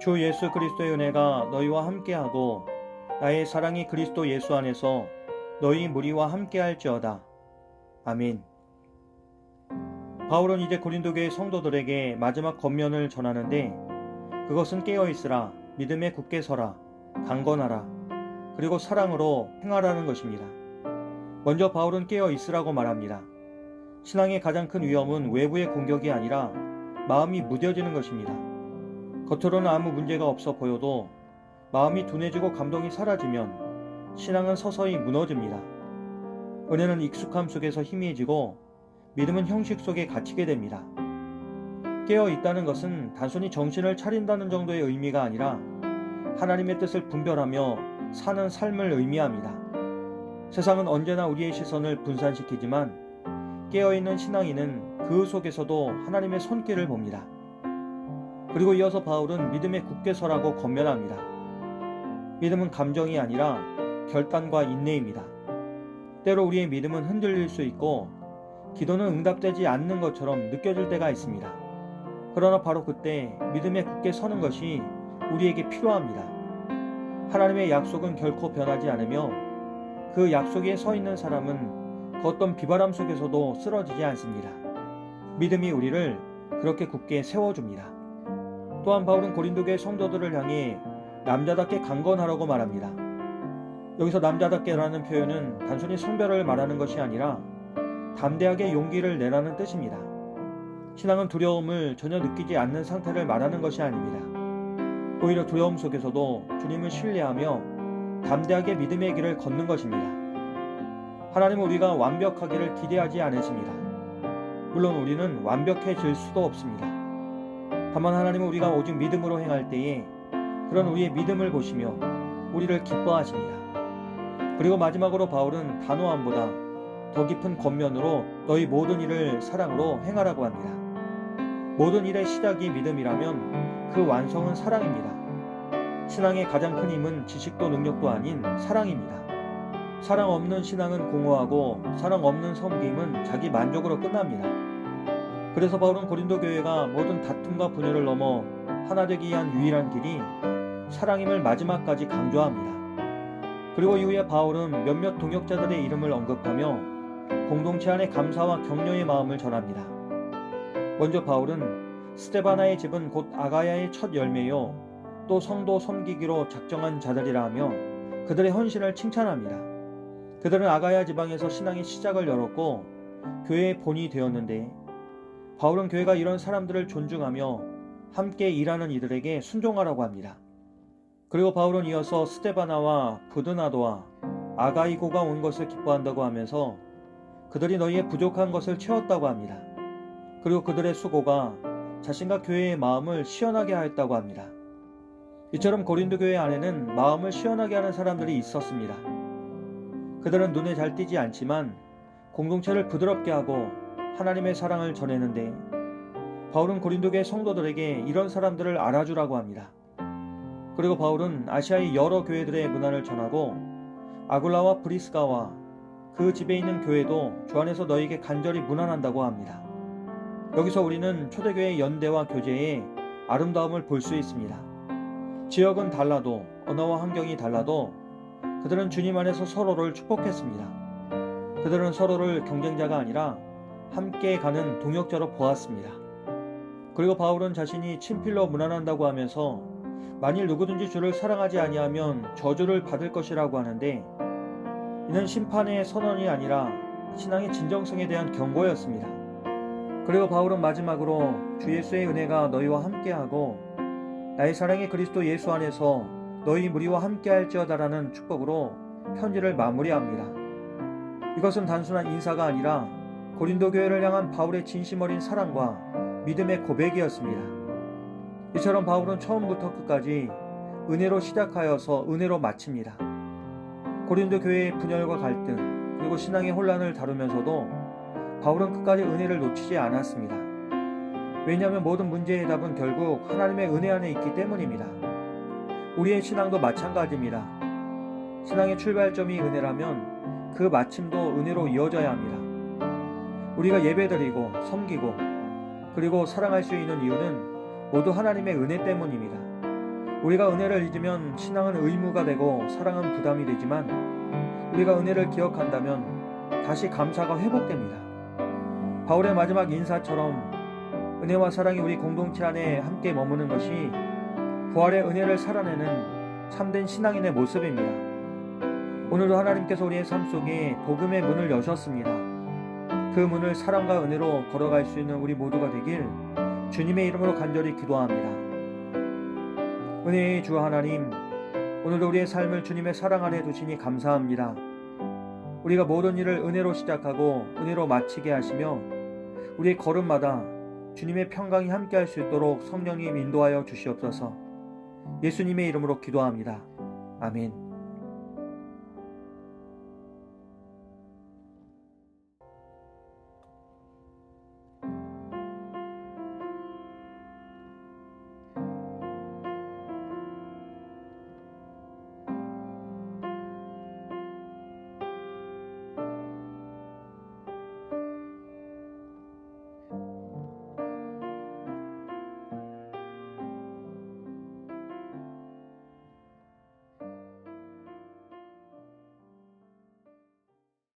주 예수 그리스도의 은혜가 너희와 함께하고 나의 사랑이 그리스도 예수 안에서 너희 무리와 함께할지어다. 아멘. 바울은 이제 고린도 교회 성도들에게 마지막 권면을 전하는데 그것은 깨어 있으라 믿음에 굳게 서라 강건하라 그리고 사랑으로 행하라는 것입니다. 먼저 바울은 깨어 있으라고 말합니다. 신앙의 가장 큰 위험은 외부의 공격이 아니라 마음이 무뎌지는 것입니다. 겉으로는 아무 문제가 없어 보여도 마음이 둔해지고 감동이 사라지면 신앙은 서서히 무너집니다. 은혜는 익숙함 속에서 희미해지고 믿음은 형식 속에 갇히게 됩니다. 깨어 있다는 것은 단순히 정신을 차린다는 정도의 의미가 아니라 하나님의 뜻을 분별하며 사는 삶을 의미합니다. 세상은 언제나 우리의 시선을 분산시키지만 깨어있는 신앙인은 그 속에서도 하나님의 손길을 봅니다. 그리고 이어서 바울은 믿음에 굳게 서라고 권면합니다. 믿음은 감정이 아니라 결단과 인내입니다. 때로 우리의 믿음은 흔들릴 수 있고 기도는 응답되지 않는 것처럼 느껴질 때가 있습니다. 그러나 바로 그때 믿음에 굳게 서는 것이 우리에게 필요합니다. 하나님의 약속은 결코 변하지 않으며 그 약속 위에 서 있는 사람은 그 어떤 비바람 속에서도 쓰러지지 않습니다. 믿음이 우리를 그렇게 굳게 세워줍니다. 또한 바울은 고린도교의 성도들을 향해 남자답게 강건하라고 말합니다. 여기서 남자답게라는 표현은 단순히 성별을 말하는 것이 아니라 담대하게 용기를 내라는 뜻입니다. 신앙은 두려움을 전혀 느끼지 않는 상태를 말하는 것이 아닙니다. 오히려 두려움 속에서도 주님을 신뢰하며 담대하게 믿음의 길을 걷는 것입니다. 하나님은 우리가 완벽하기를 기대하지 않으십니다. 물론 우리는 완벽해질 수도 없습니다. 다만 하나님은 우리가 오직 믿음으로 행할 때에 그런 우리의 믿음을 보시며 우리를 기뻐하십니다. 그리고 마지막으로 바울은 단호함보다 더 깊은 권면으로 너희 모든 일을 사랑으로 행하라고 합니다. 모든 일의 시작이 믿음이라면 그 완성은 사랑입니다. 신앙의 가장 큰 힘은 지식도 능력도 아닌 사랑입니다. 사랑 없는 신앙은 공허하고 사랑 없는 섬김은 자기 만족으로 끝납니다. 그래서 바울은 고린도 교회가 모든 다툼과 분열을 넘어 하나 되기 위한 유일한 길이 사랑임을 마지막까지 강조합니다. 그리고 이후에 바울은 몇몇 동역자들의 이름을 언급하며 공동체 안의 감사와 격려의 마음을 전합니다. 먼저 바울은 스테바나의 집은 곧 아가야의 첫 열매요 또 성도 섬기기로 작정한 자들이라 하며 그들의 헌신을 칭찬합니다. 그들은 아가야 지방에서 신앙의 시작을 열었고 교회의 본이 되었는데 바울은 교회가 이런 사람들을 존중하며 함께 일하는 이들에게 순종하라고 합니다. 그리고 바울은 이어서 스테바나와 부드나도와 아가이고가 온 것을 기뻐한다고 하면서 그들이 너희의 부족한 것을 채웠다고 합니다. 그리고 그들의 수고가 자신과 교회의 마음을 시원하게 하였다고 합니다. 이처럼 고린도 교회 안에는 마음을 시원하게 하는 사람들이 있었습니다. 그들은 눈에 잘 띄지 않지만 공동체를 부드럽게 하고 하나님의 사랑을 전했는데 바울은 고린도 교회 성도들에게 이런 사람들을 알아주라고 합니다. 그리고 바울은 아시아의 여러 교회들의 문화를 전하고 아굴라와 브리스가와 그 집에 있는 교회도 주 안에서 너에게 간절히 문안한다고 합니다. 여기서 우리는 초대교회 연대와 교제의 아름다움을 볼 수 있습니다. 지역은 달라도 언어와 환경이 달라도 그들은 주님 안에서 서로를 축복했습니다. 그들은 서로를 경쟁자가 아니라 함께 가는 동역자로 보았습니다. 그리고 바울은 자신이 친필로 문안한다고 하면서 만일 누구든지 주를 사랑하지 아니하면 저주를 받을 것이라고 하는데 이는 심판의 선언이 아니라 신앙의 진정성에 대한 경고였습니다. 그리고 바울은 마지막으로 주 예수의 은혜가 너희와 함께하고 나의 사랑의 그리스도 예수 안에서 너희 무리와 함께할지어다라는 축복으로 편지를 마무리합니다. 이것은 단순한 인사가 아니라 고린도 교회를 향한 바울의 진심 어린 사랑과 믿음의 고백이었습니다. 이처럼 바울은 처음부터 끝까지 은혜로 시작하여서 은혜로 마칩니다. 고린도 교회의 분열과 갈등 그리고 신앙의 혼란을 다루면서도 바울은 끝까지 은혜를 놓치지 않았습니다. 왜냐하면 모든 문제의 답은 결국 하나님의 은혜 안에 있기 때문입니다. 우리의 신앙도 마찬가지입니다. 신앙의 출발점이 은혜라면 그 마침도 은혜로 이어져야 합니다. 우리가 예배드리고 섬기고 그리고 사랑할 수 있는 이유는 모두 하나님의 은혜 때문입니다. 우리가 은혜를 잊으면 신앙은 의무가 되고 사랑은 부담이 되지만 우리가 은혜를 기억한다면 다시 감사가 회복됩니다. 바울의 마지막 인사처럼 은혜와 사랑이 우리 공동체 안에 함께 머무는 것이 부활의 은혜를 살아내는 참된 신앙인의 모습입니다. 오늘도 하나님께서 우리의 삶 속에 복음의 문을 여셨습니다. 그 문을 사랑과 은혜로 걸어갈 수 있는 우리 모두가 되길 주님의 이름으로 간절히 기도합니다. 은혜의 주 하나님, 오늘도 우리의 삶을 주님의 사랑 안에 두시니 감사합니다. 우리가 모든 일을 은혜로 시작하고 은혜로 마치게 하시며 우리의 걸음마다 주님의 평강이 함께할 수 있도록 성령님 인도하여 주시옵소서. 예수님의 이름으로 기도합니다. 아멘.